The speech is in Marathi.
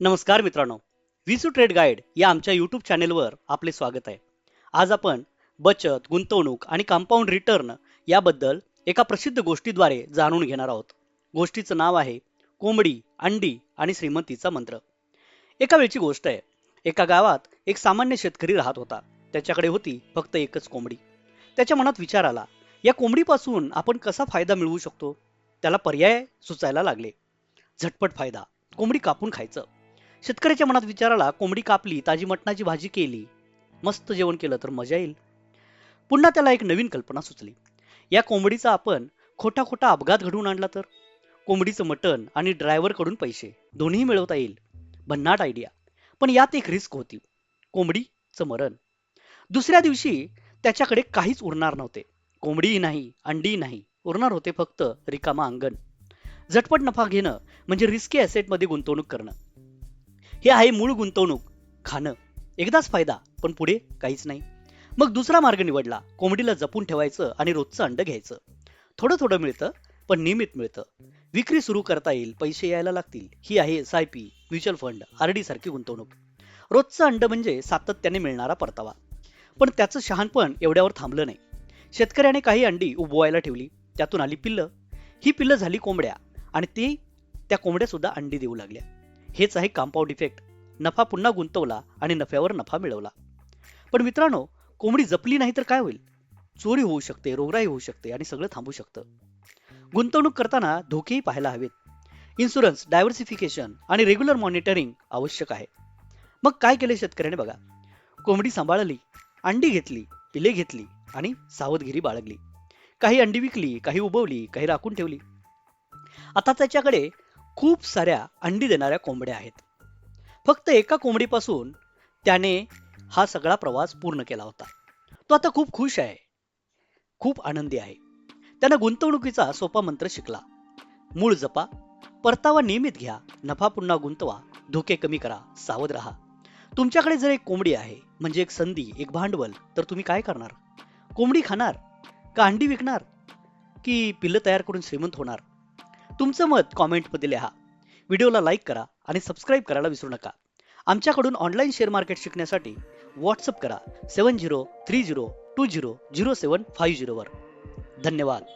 नमस्कार मित्रांनो विसू ट्रेड गाईड या आमच्या यूट्यूब चॅनेलवर आपले स्वागत आहे. आज आपण बचत गुंतवणूक आणि कंपाऊंड रिटर्न याबद्दल एका प्रसिद्ध गोष्टीद्वारे जाणून घेणार आहोत. गोष्टीचं नाव आहे कोंबडी अंडी आणि श्रीमंतीचा मंत्र. एका वेळची गोष्ट आहे एका गावात एक सामान्य शेतकरी राहत होता. त्याच्याकडे होती फक्त एकच कोंबडी. त्याच्या मनात विचार आला या कोंबडीपासून आपण कसा फायदा मिळवू शकतो? त्याला पर्याय सुचायला लागले. झटपट फायदा कोंबडी कापून खायचं. शेतकऱ्याच्या मनात विचाराला कोंबडी कापली ताजी मटणाची भाजी केली. मस्त जेवण केलं तर मजा येईल. पुन्हा त्याला एक नवीन कल्पना सुचली. या कोंबडीचा आपण खोटा खोटा अपघात घडवून आणला तर? कोंबडीचं मटण आणि ड्रायव्हरकडून पैसे दोन्ही मिळवता येईल. भन्नाट आयडिया पण यात एक रिस्क होती. कोंबडीचं मरण. दुसऱ्या दिवशी त्याच्याकडे काहीच उरणार नव्हते. कोंबडीही नाही अंडीही नाही. उरणार होते फक्त रिकामा अंगण. झटपट नफा घेणं म्हणजे रिस्की मध्ये गुंतवणूक करणं. हे आहे मूळ गुंतवणूक. खाणं. एकदाच फायदा पण पुढे काहीच नाही. मग दुसरा मार्ग निवडला. कोंबडीला जपून ठेवायचं आणि रोजचं अंड घ्यायचं. थोडं थोडं मिळतं पण नियमित मिळतं. विक्री सुरू करता येईल पैसे यायला लागतील. ही आहे S I P mutual fund R D सारखी गुंतवणूक. रोजचं अंड म्हणजे सातत्याने मिळणारा परतावा. पण त्याचं शहाणपण एवढ्यावर थांबलं नाही. शेतकऱ्याने काही अंडी उबवायला ठेवली. त्यातून आली पिल्लं. ही पिल्लं झाली कोंबड्या आणि ती त्या कोंबड्या सुद्धा अंडी देऊ लागल्या. हेच आहे कंपाऊंड इफेक्ट नफा पुन्हा गुंतवला आणि नफ्यावर नफा मिळवला. पण मित्रांनो कोंबडी जपली नाही तर काय होईल? चोरी होऊ शकते रोगराई होऊ शकते आणि सगळं थांबू शकतं. गुंतवणूक करताना धोकेही पाहायला हवेत. इन्शुरन्स डायव्हर्सिफिकेशन आणि रेग्युलर मॉनिटरिंग आवश्यक आहे. मग काय केले शेतकऱ्याने बघा? कोंबडी सांभाळली अंडी घेतली पिले घेतली आणि सावधगिरी बाळगली. काही अंडी विकली काही उबवली काही राखून ठेवली. आता त्याच्याकडे खूप साऱ्या अंडी देणाऱ्या कोंबड्या आहेत. फक्त एका कोंबडीपासून त्याने हा सगळा प्रवास पूर्ण केला होता. तो आता खूप खुश आहे. खूप आनंदी आहे. त्यानं गुंतवणुकीचा सोपा मंत्र शिकला. मूळ जपा. परतावा नियमित घ्या. नफा पुन्हा गुंतवा. धोके कमी करा. सावध राहा. तुमच्याकडे जर एक कोंबडी आहे म्हणजे एक संधी एक भांडवल तर तुम्ही काय करणार? कोंबडी खाणार? का अंडी विकणार? की पिल्लं तयार करून श्रीमंत होणार? तुमचं मत कॉमेंटमध्ये लिहा. व्हिडिओला लाईक करा आणि सबस्क्राईब करायला विसरू नका. आमच्याकडून ऑनलाईन शेअर मार्केट शिकण्यासाठी व्हॉट्सअप करा seven zero three zero two zero zero seven five झिरोवर. धन्यवाद.